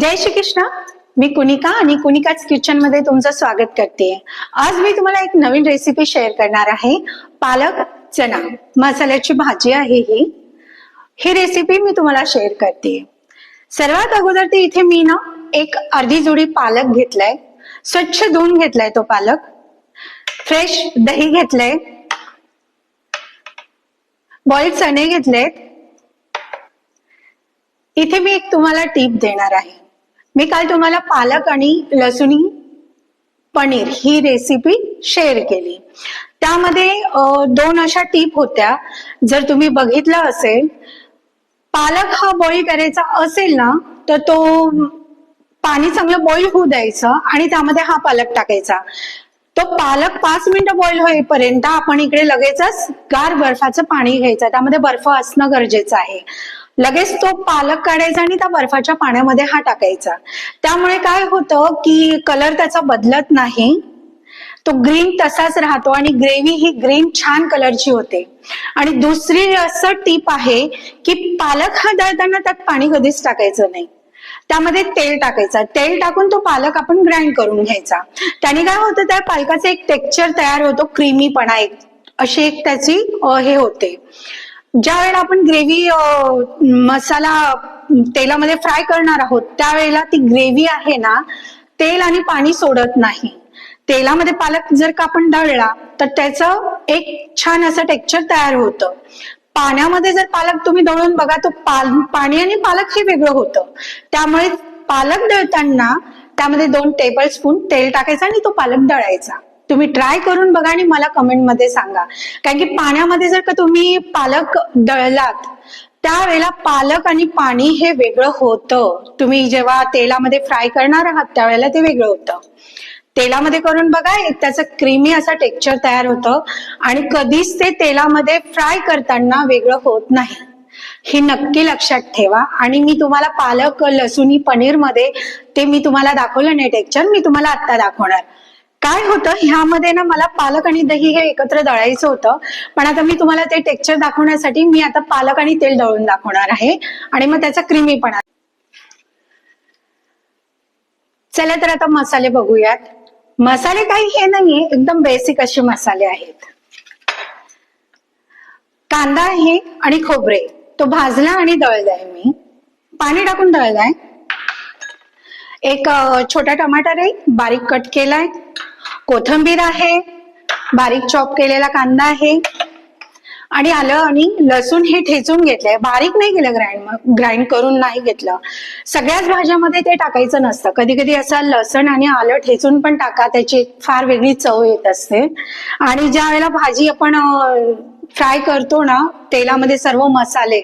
जय श्री कृष्ण मी कुनिका आणि कुनिकाच किचनमध्ये तुमचं स्वागत करते. आज मी तुम्हाला एक नवीन रेसिपी शेअर करणार आहे. पालक चना मसाल्याची भाजी आहे ही. ही रेसिपी मी तुम्हाला शेअर करते. सर्वात अगोदर ते इथे मी ना एक अर्धी जोडी पालक घेतलाय. स्वच्छ धुवून घेतलाय तो पालक. फ्रेश दही घेतलंय. बॉईल चणे घेतलेत. इथे मी एक तुम्हाला टीप देणार आहे. मी काल तुम्हाला पालक आणि लसुणी पनीर ही रेसिपी शेअर केली. त्यामध्ये दोन अशा टीप होत्या. जर तुम्ही बघितलं असेल पालक हा बॉईल करायचा असेल ना तर तो पाणी चांगलं बॉईल होऊ द्यायचं आणि त्यामध्ये हा पालक टाकायचा. तो पालक पाच मिनिटं बॉईल होईपर्यंत आपण इकडे लगेचच गार बर्फाचं पाणी घ्यायचं. त्यामध्ये बर्फ असणं गरजेचं आहे. लगेच तो पालक काढायचा आणि त्या बर्फाच्या पाण्यामध्ये हा टाकायचा. त्यामुळे काय होतं की कलर त्याचा बदलत नाही. तो ग्रीन तसाच राहतो आणि ग्रेव्ही ही ग्रीन छान कलरची होते. आणि दुसरी असं टीप आहे की पालक हा दळताना त्यात पाणी कधीच टाकायचं नाही. त्यामध्ये तेल टाकायचं. तेल टाकून तो पालक आपण ग्राइंड करून घ्यायचा. त्याने काय होतं त्या पालकाचं एक टेक्स्चर तयार होतो क्रीमीपणा एक. अशी एक त्याची हे होते. ज्या वेळेला आपण ग्रेव्ही मसाला तेलामध्ये फ्राय करणार आहोत त्यावेळेला ती ग्रेव्ही आहे ना तेल आणि पाणी सोडत नाही. तेलामध्ये पालक जर का आपण दळला तर त्याचं एक छान असं टेक्स्चर तयार होतं. पाण्यामध्ये जर पालक तुम्ही दळून बघा तो पाल पाणी आणि पालक हे वेगळं होतं. त्यामुळे पालक दळताना त्यामध्ये दोन टेबल स्पून तेल टाकायचं आणि तो पालक दळायचा. तुम्ही ट्राय करून बघा आणि मला कमेंटमध्ये सांगा. कारण की पाण्यामध्ये जर का तुम्ही पालक दळलात त्यावेळेला पालक आणि पाणी हे वेगळं होतं. तुम्ही जेव्हा तेलामध्ये फ्राय करणार आहात त्यावेळेला ते वेगळं होतं. तेलामध्ये करून बघा एक त्याचं क्रीमी असं टेक्स्चर तयार होतं आणि कधीच ते तेलामध्ये फ्राय करताना वेगळं होत नाही. हे नक्की लक्षात ठेवा आणि मी तुम्हाला पालक लसुणी पनीरमध्ये ते मी तुम्हाला दाखवलं नाही टेक्स्चर मी तुम्हाला आत्ता दाखवणार. काय होतं? ह्यामध्ये ना मला पालक आणि दही हे एकत्र दळायचं होतं. पण आता मी तुम्हाला ते टेक्स्चर दाखवण्यासाठी मी आता पालक आणि तेल दळून दाखवणार आहे. आणि मग त्याचा क्रीमीपणा. चला तर आता मसाले बघूयात. मसाले काही हे नाहीये एकदम बेसिक असे मसाले आहेत. कांदा आहे आणि खोबरे. तो भाजला आणि दळलाय मी. पाणी टाकून दळलाय. एक छोटा टमाटर आहे बारीक कट केलाय. कोथंबीर आहे बारीक चॉप केलेला कांदा आहे आणि आलं आणि लसूण हे ठेचून घेतलंय. बारीक नाही केलं ग्राइंड ग्राइंड करून नाही घेतलं. सगळ्याच भाज्यामध्ये ते टाकायचं नसतं. कधी कधी असं लसण आणि आलं ठेचून पण टाका त्याची फार वेगळी चव येत असते. आणि ज्या वेळेला भाजी आपण फ्राय करतो ना तेलामध्ये सर्व मसाले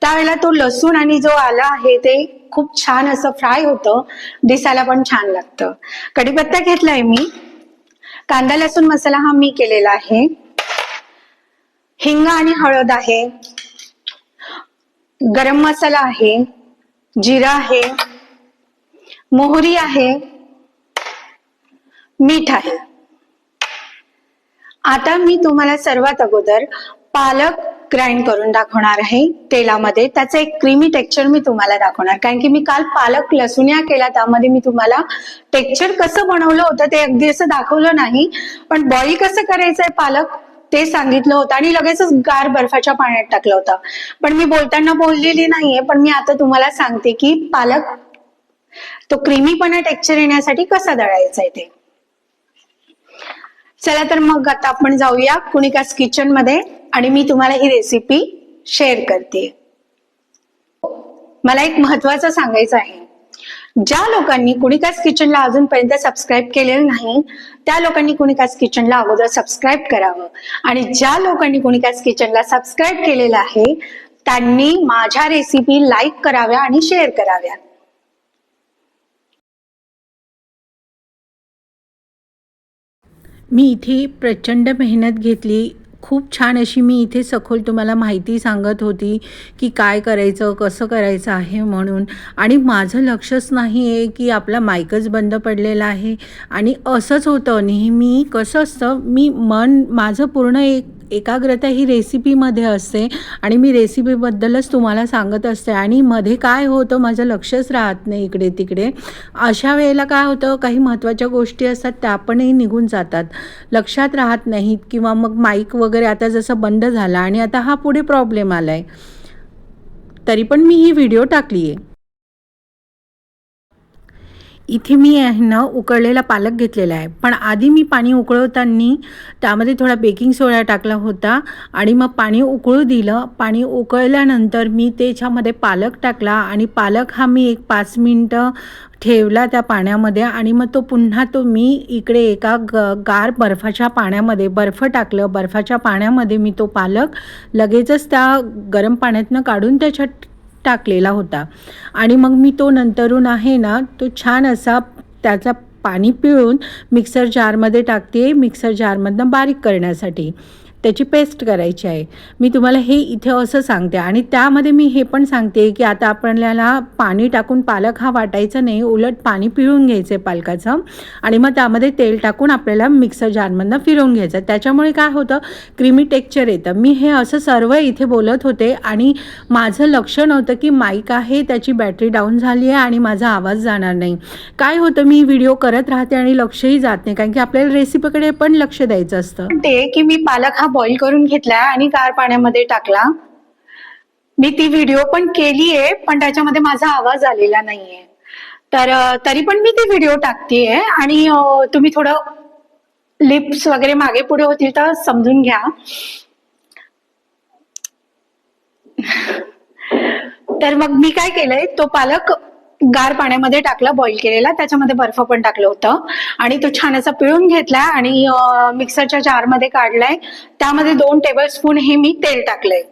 त्यावेळेला तो लसूण आणि जो आला आहे ते खूप छान असं फ्राय होतं दिसायला पण छान लागतं. कढीपत्ता घेतलाय मी. कांदा लसूण मसाला हा मी केलेला आहे. हिंग आणि हळद आहे. गरम मसाला आहे. जिरा आहे. मोहरी आहे. मीठ आहे. आता मी तुम्हाला सर्वात अगोदर पालक ग्राइंड करून दाखवणार आहे तेलामध्ये. त्याचं एक क्रीमी टेक्स्चर मी तुम्हाला दाखवणार. कारण की मी काल पालक लसुण्या केला त्यामध्ये मी तुम्हाला टेक्स्चर कसं बनवलं होतं ते अगदी असं दाखवलं नाही. पण बॉईल कसं करायचंय पालक ते सांगितलं होतं आणि लगेचच गार बर्फाच्या पाण्यात टाकलं होतं. पण मी बोलताना बोललेली नाहीये पण मी आता तुम्हाला सांगते की पालक तो क्रीमीपणा टेक्स्चर येण्यासाठी कसा दळायचा आहे ते. चला तर मग आता आपण जाऊया कुणिकास किचनमध्ये. आणि मी तुम्हाला ही रेसिपी शेअर करते. मला एक महत्वाचं सांगायचं आहे. ज्या लोकांनी कुणिकास किचनला अजूनपर्यंत सबस्क्राईब केलेलं नाही त्या लोकांनी कुणिकास किचनला अगोदर सबस्क्राईब करावं. आणि ज्या लोकांनी कुणिकास किचनला सबस्क्राईब केलेलं आहे त्यांनी माझ्या रेसिपी लाईक कराव्या आणि शेअर कराव्या. मी इथे प्रचंड मेहनत घेतली खूप छान अशी मी इथे सखोल तुम्हाला माहिती सांगत होती की काय करायचं कसं करायचं आहे म्हणून. आणि माझं लक्षच नाही आहे की आपला माईकच बंद पडलेला आहे. आणि असंच होतं नेहमी कसं असतं मी मन माझं पूर्ण एक एकाग्रता ही रेसिपीमध्ये असते आणि मी रेसिपीबद्दलच तुम्हाला सांगत असते. आणि मध्ये काय होतं माझं लक्षच राहत नाही इकडे तिकडे. अशा वेळेला काय होतं काही महत्त्वाच्या गोष्टी असतात त्या पणही निघून जातात. लक्षात राहत नाहीत किंवा मग माईक वगैरे आता जसं बंद झाला आणि आता हा पुढे प्रॉब्लेम आला आहे तरी पण मी ही व्हिडिओ टाकली आहे इथे मी आहे ना उकळलेला पालक घेतलेला आहे. पण आधी मी पाणी उकळवताना त्यामध्ये थोडा बेकिंग सोडा टाकला होता आणि मग पाणी उकळू दिलं. पाणी उकळल्यानंतर मी त्याच्यामध्ये पालक टाकला आणि पालक हा मी एक पाच मिनटं ठेवला त्या पाण्यामध्ये आणि मग तो पुन्हा तो मी इकडे एका ग गार बर्फाच्या पाण्यामध्ये बर्फ टाकलं. बर्फाच्या पाण्यामध्ये मी तो पालक लगेचच त्या गरम पाण्यातनं काढून त्याच्यात टाकलेला होता. आणि मग मी तो नंतरून आहे ना तो छान असा त्याचा पाणी पिळून मिक्सर जारमध्ये टाकते मिक्सर जारमधनं बारीक करण्यासाठी. त्याची पेस्ट करायची आहे. मी तुम्हाला हे इथे असं सांगते. आणि त्यामध्ये मी हे पण सांगते की आता आपल्याला पाणी टाकून पालक हा वाटायचा नाही. उलट पाणी पिळून घ्यायचं आहे पालकाचं. आणि मग त्यामध्ये तेल टाकून आपल्याला मिक्सर जारमधनं फिरवून घ्यायचं. त्याच्यामुळे काय होतं? क्रीमी टेक्चर येतं. मी हे असं सर्व इथे बोलत होते आणि माझं लक्ष नव्हतं की माईक आहे त्याची बॅटरी डाऊन झाली आहे आणि माझा आवाज जाणार नाही. काय होतं? मी व्हिडिओ करत राहते आणि लक्षही जात नाही. कारण की आपल्याला रेसिपीकडे पण लक्ष द्यायचं असतं. ते की मी पालक हा बॉईल करून घेतला आणि गार पाण्यामध्ये टाकला. मी ती व्हिडिओ पण केली आहे पण त्याच्यामध्ये माझा आवाज आलेला नाहीये. तर तरी पण मी ती व्हिडिओ टाकतेय आणि तुम्ही थोडं लिप्स वगैरे मागे पुढे होतील तर समजून घ्या. तर मग मी काय केलंय तो पालक गार पाण्यामध्ये टाकला बॉईल केलेला. त्याच्यामध्ये बर्फ पण टाकलं होतं. आणि तो छान असा पिळून घेतला आणि मिक्सरच्या जारमध्ये काढलाय. त्यामध्ये दोन टेबल स्पून हे मी तेल टाकलंय.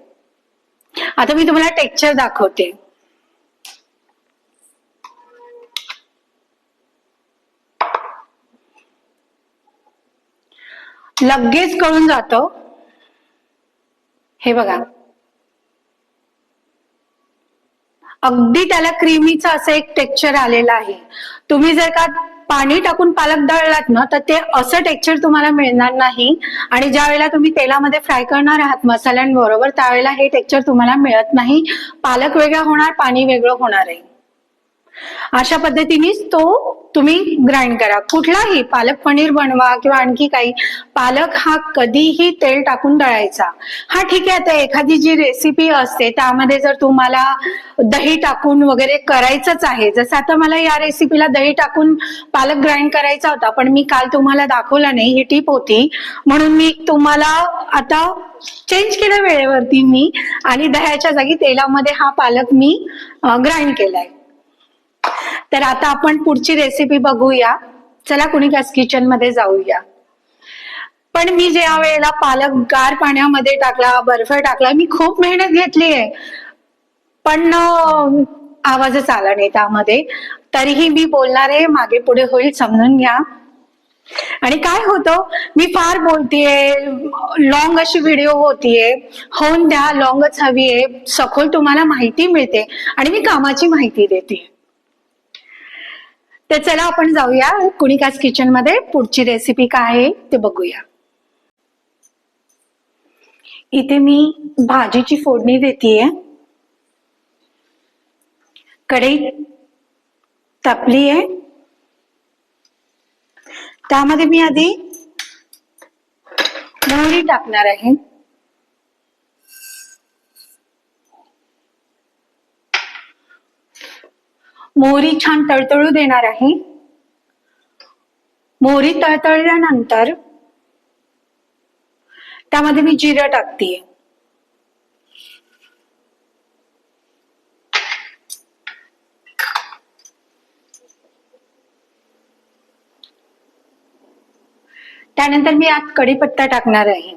आता मी तुम्हाला टेक्स्चर दाखवते. लगेच कळून जातं. हे बघा. अगदी त्याला क्रीमीचं असं एक टेक्स्चर आलेलं आहे. तुम्ही जर का पाणी टाकून पालक दळलात ना तर ते असं टेक्स्चर तुम्हाला मिळणार नाही. आणि ज्या वेळेला तुम्ही तेलामध्ये फ्राय करणार आहात मसाल्यांबरोबर त्यावेळेला हे टेक्स्चर तुम्हाला मिळत नाही. पालक वेगळा होणार पाणी वेगळं होणार आहे. अशा पद्धतीनेच तो तुम्ही ग्राइंड करा. कुठलाही पालक पनीर बनवा किंवा आणखी काही. पालक हा कधीही तेल टाकून दळायचा. हा ठीक आहे आता एखादी जी रेसिपी असते त्यामध्ये जर तुम्हाला दही टाकून वगैरे करायचंच आहे. जसं आता मला या रेसिपीला दही टाकून पालक ग्राइंड करायचा होता पण मी काल तुम्हाला दाखवला नाही ही टीप होती. म्हणून मी तुम्हाला आता चेंज केलं वेळेवरती मी आणि दह्याच्या जागी तेलामध्ये हा पालक मी ग्राइंड केलाय. तर आता आपण पुढची रेसिपी बघूया. चला कुणिकास किचनमध्ये जाऊया. पण मी ज्या वेळेला पालक गार पाण्यामध्ये टाकला बर्फ टाकला मी खूप मेहनत घेतली आहे. पण आवाजच आला नाही त्यामध्ये. तरीही मी बोलणार आहे मागे पुढे होईल समजून घ्या. आणि काय होतं मी फार बोलतेय लॉंग अशी व्हिडिओ होतीये. होऊन द्या लॉंगच हवी आहे. सखोल तुम्हाला माहिती मिळते आणि मी कामाची माहिती देते. तर चला आपण जाऊया कुणिकास किचनमध्ये. पुढची रेसिपी काय आहे ते बघूया. इथे मी भाजीची फोडणी देतीये. कढई तापली आहे त्यामध्ये मी आधी मोहरी टाकणार आहे. मोहरी छान तळतळू देणार आहे. मोहरी तळतळल्यानंतर त्यामध्ये मी जिरं टाकते त्यानंतर मी आत कढीपत्ता टाकणार आहे.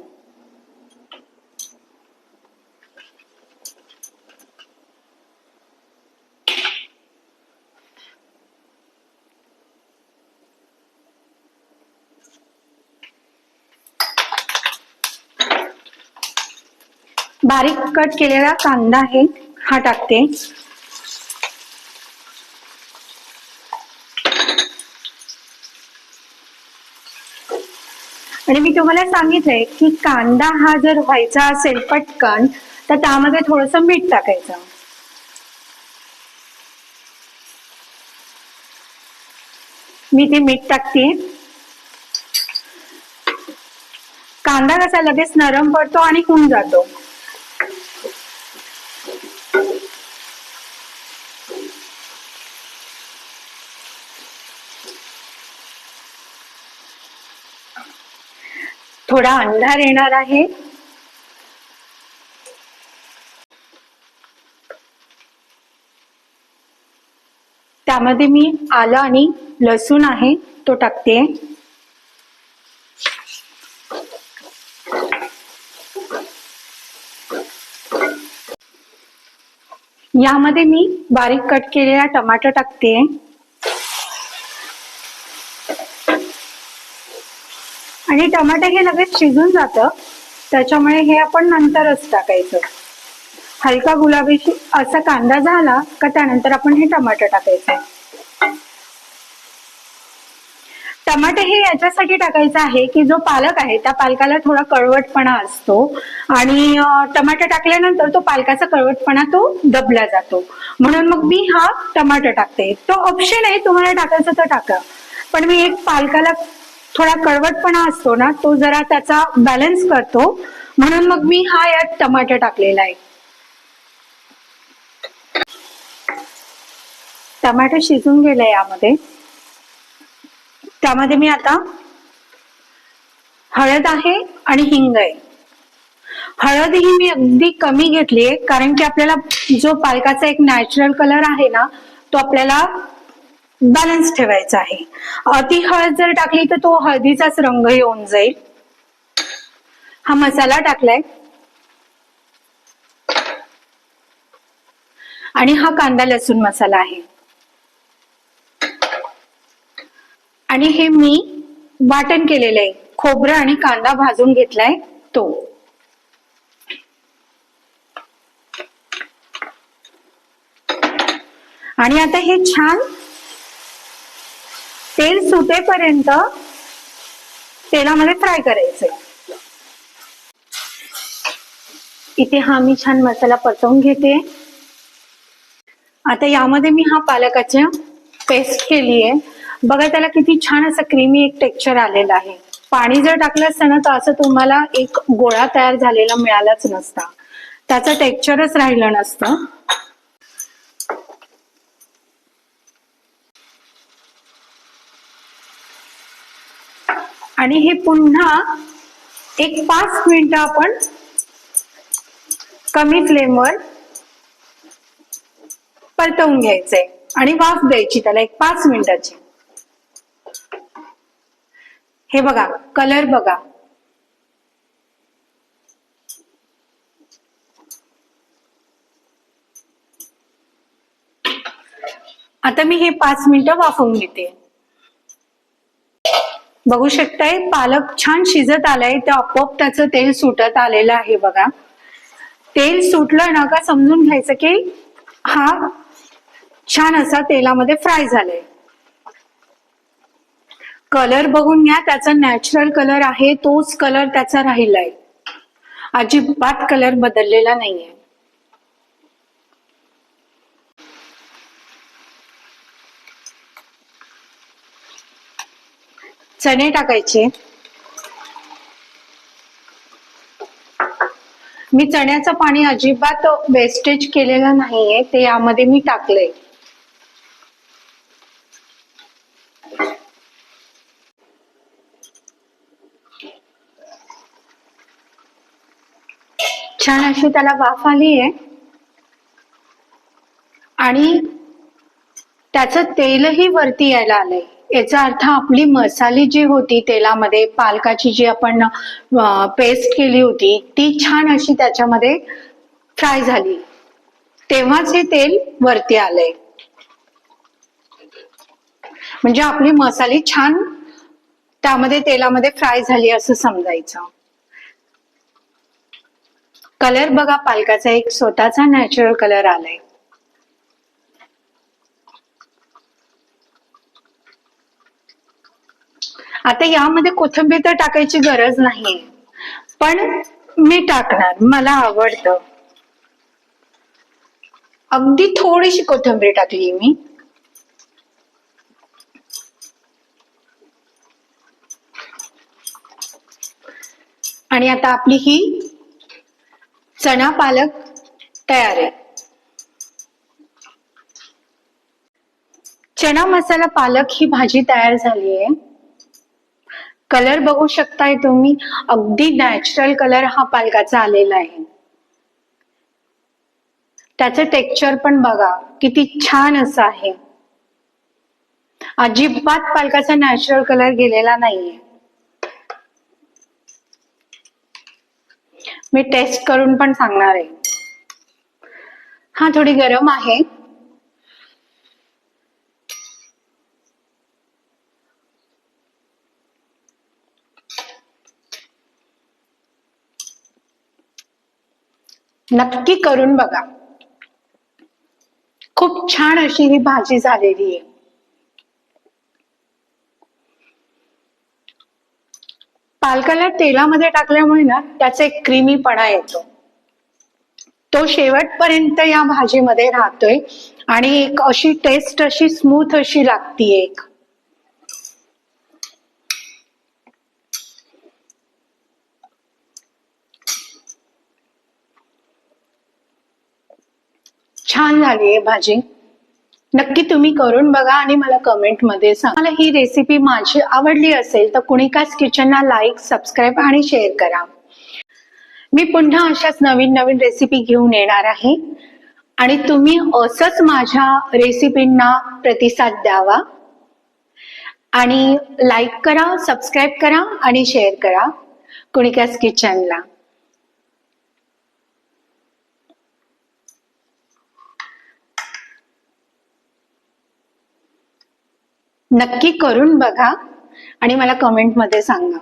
बारीक कट केलेला कांदा आहे हा टाकते. आणि मी तुम्हाला सांगितलंय की कांदा हा जर व्हायचा असेल पटकन तर त्यामध्ये थोडस मीठ टाकायचं. मी ते मीठ टाकते. कांदा कसा लगेच नरम पडतो आणि होऊन जातो. थोडा अंधार येणार आहे. त्यामध्ये मी आलं आणि लसूण आहे तो टाकते. यामध्ये मी बारीक कट केलेला टमाटर टाकते. आणि टमाटे हे लगेच शिजून जातं. त्याच्यामुळे हे आपण नंतरच टाकायचं. हलका गुलाबी असा कांदा झाला का त्यानंतर आपण हे टमाटर टाकायचं. टमाटे हे याच्यासाठी टाकायचं आहे की जो पालक आहे त्या पालकाला थोडा कळवटपणा असतो. आणि टमाटर टाकल्यानंतर तो पालकाचा कळवटपणा तो दबला जातो. म्हणून मग मी हा टमाटर टाकते. तो ऑप्शन आहे तुम्हाला टाकायचं तर टाका. पण मी एक पालकाला थोडा कळवटपणा असतो ना तो जरा त्याचा बॅलन्स करतो. म्हणून मग मी हा यात टमाटर टाकलेला आहे. टमाटर शिजून गेले यामध्ये. त्यामध्ये मी आता हळद आहे आणि हिंग आहे. हळद ही मी अगदी कमी घेतली आहे कारण की आपल्याला जो पालकाचा एक नॅचरल कलर आहे ना तो आपल्याला बॅलन्स ठेवायचा आहे. अति हळद जर टाकली तर तो हळदीचाच रंग येऊन जाईल. हा मसाला टाकलाय. आणि हा कांदा लसूण मसाला आहे. आणि हे मी वाटण केलेलं आहे. खोबरं आणि कांदा भाजून घेतलाय तो. आणि आता हे छान तेल सुटेपर्यंत तेलामध्ये फ्राय करायचंय. इथे हा मी छान मसाला परतवून घेते. आता यामध्ये मी हा पालकाच्या पेस्ट केली आहे बघा त्याला किती छान असं क्रीमी एक टेक्स्चर आलेलं आहे. पाणी जर टाकलं असतं ना तर असं तुम्हाला एक गोळा तयार झालेला मिळालाच नसता. त्याचं टेक्स्चरच राहिलं नसतं. आणि हे पुन्हा एक पाच मिनिटं आपण कमी फ्लेमवर परतवून घ्यायचंय. आणि वाफ द्यायची त्याला एक पाच मिनिटाची. हे बघा कलर बघा. आता मी हे पाच मिनिटं वाफवून घेते. बघू शकताय पालक छान शिजत आलाय ते आपोआप त्याचं तेल सुटत आलेलं आहे बघा. तेल सुटलं ना का समजून घ्यायचं की हा छान असा तेलामध्ये फ्राय झालाय. कलर बघून घ्या त्याचा नॅचरल कलर आहे तोच कलर त्याचा राहिलाय. अजिबात कलर बदललेला नाहीये. चणे टाकायचे. मी चण्याचं पाणी अजिबात वेस्टेज केलेलं नाहीये ते यामध्ये मी टाकलंय. छान अशी त्याला वाफ आली आहे आणि त्याचं तेलही वरती यायला आलंय. याचा अर्थ आपली मसाली जी होती तेलामध्ये पालकाची जी आपण पेस्ट केली होती ती छान अशी त्याच्यामध्ये फ्राय झाली. तेव्हाच हे तेल वरती आलंय. म्हणजे आपली मसाली छान त्यामध्ये तेलामध्ये फ्राय झाली असं समजायचं. कलर बघा पालकाचा एक स्वतःचा नॅचरल कलर आलाय. आता यामध्ये कोथिंबीर तर टाकायची गरज नाहीये. पण मी टाकणार मला आवडतं. अगदी थोडीशी कोथिंबीर टाकली मी. आणि आता आपली ही चणा पालक तयार आहे. चणा मसाला पालक ही भाजी तयार झाली आहे कलर बघू शकताय तुम्ही. अगदी नॅचरल कलर हा पालकाचा आलेला आहे. त्याचं टेक्स्चर पण बघा किती छान असं आहे. अजिबात पालकाचा नॅचरल कलर गेलेला नाहीये. मी टेस्ट करून पण सांगणार आहे. हा थोडी गरम आहे. नक्की करून बघा. खूप छान अशी ही भाजी झालेली आहे. पालकाला तेलामध्ये टाकल्यामुळे ना त्याचा एक क्रीमीपणा येतो. तो शेवटपर्यंत या भाजीमध्ये राहतोय आणि एक अशी टेस्ट अशी स्मूथ अशी लागती एक. छान झाली आहे भाजी. नक्की तुम्ही करून बघा आणि मला कमेंटमध्ये सांगा. मला ही रेसिपी माझी आवडली असेल तर कुणिकाच किचनला लाईक सबस्क्राईब आणि शेअर करा. मी पुन्हा अशाच नवीन नवीन रेसिपी घेऊन येणार आहे. आणि तुम्ही असंच माझ्या रेसिपींना प्रतिसाद द्यावा. आणि लाईक करा सबस्क्राईब करा आणि शेअर करा कुणिकास किचनला नक्की करून बघा आणि मला कमेंटमध्ये सांगा.